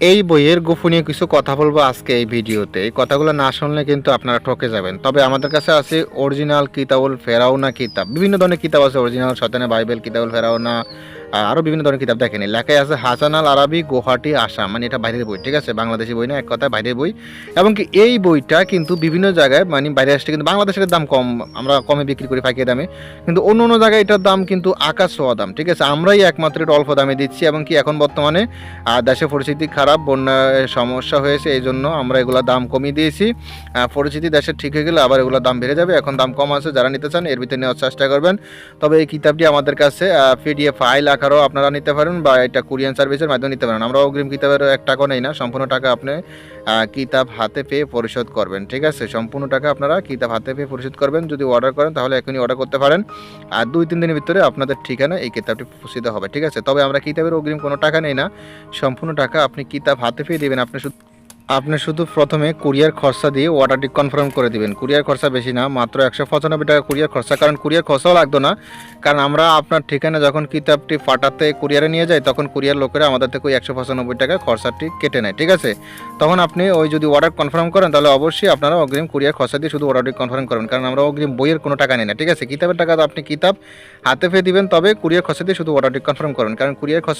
এই বইয়ের গোপনীয় কিছু কথা বলব আজকে এই ভিডিওতে। এই কথাগুলো না শুনলে কিন্তু আপনারা ঠকে যাবেন। তবে আমাদের কাছে আছে অরিজিনাল কিতাবুল ফেরাউনা কিতাব। বিভিন্ন ধরনের কিতাব আছে, অরিজিনাল শতানে বাইবেল কিতাবুল ফেরাউনা আহ, আরও বিভিন্ন ধরনের কিতাব দেখেনি। লেখায় আছে হাসান আল আরবি গুয়াহাটি আসাম। মানে এটা বাইরের বই ঠিক আছে? বাংলাদেশি বই না এক কথায় বাইরের বই। এবং কি এই বইটা কিন্তু বিভিন্ন জায়গায় মানে বাইরে আসছে কিন্তু বাংলাদেশের দাম কম আমরা কমে বিক্রি করি ফাঁকি দামে। কিন্তু অন্য অন্য জায়গায় এটার দাম কিন্তু আকাশ ছোঁয়া দাম ঠিক আছে? আমরাই একমাত্র এটা অল্প দামে দিচ্ছি এবং কি এখন বর্তমানে দেশের পরিস্থিতি খারাপ বন্যার সমস্যা হয়েছে এই জন্য আমরা এগুলো দাম কমিয়ে দিয়েছি। পরিস্থিতি দেশের ঠিক হয়ে গেলে আবার এগুলো দাম বেড়ে যাবে। এখন দাম কম আছে যারা নিতে চান এর ভিতরে নেওয়ার চেষ্টা করবেন। তবে এই কিতাবটি আমাদের কাছে পিডিএফ ফাইল আকারও আপনারা নিতে পারেন বা এটা কুরিয়ান সার্ভিসের মাধ্যমে নিতে পারেন। আমরা অগ্রিম কিতাবের এক টাকাও নেই না, সম্পূর্ণ টাকা আপনি কিতাব হাতে পেয়ে পরিশোধ করবেন, ঠিক আছে? সম্পূর্ণ টাকা আপনারা কিতাব হাতে পেয়ে পরিশোধ করবেন, যদি অর্ডার করেন তাহলে এখনই অর্ডার করতে পারেন। আর দুই, তিন দিনের ভিতরে আপনাদের ঠিকানা এই কিতাবটি পৌঁছিত হবে, ঠিক আছে? তবে আমরা কিতাবের অগ্রিম কোনো টাকা নেই না, সম্পূর্ণ টাকা আপনি কিতাব হাতে পেয়ে দেবেন, আপনি শুধু আপনি শুধু প্রথমে কুরিয়ার খরচা দিয়ে অর্ডারটি কনফার্ম করে দিবেন। কুরিয়ার খরচা বেশি না, মাত্র একশো পঁচানব্বই টাকা কুরিয়ার খরচা। কারণ কুরিয়ার খরচাও লাগতো না। কারণ আমরা আপনার ঠিকানা যখন কিতাবটি ফাটাতে কুরিয়ারে নিয়ে যাই, তখন কুরিয়ার লোকেরা আমাদের থেকে ওই একশো পঁচানব্বই টাকা খরচাটি কেটে নেয়, ঠিক আছে? তখন আপনি ওই যদি অর্ডার কনফার্ম করেন, তাহলে অবশ্যই আপনারা অগ্রিম কুরিয়ার খরচা দিয়ে শুধু অর্ডারটি কনফার্ম করবেন। কারণ আমরা অগ্রিম বইয়ের কোনো টাকা নেই না, ঠিক আছে? কিতাবের টাকা আপনি কিতাব হাতে পেয়ে দিবেন, তবে কুরিয়ার খরচা দিয়ে শুধু অর্ডারটি কনফার্ম করবেন। কারণ কুরিয়ার খরচা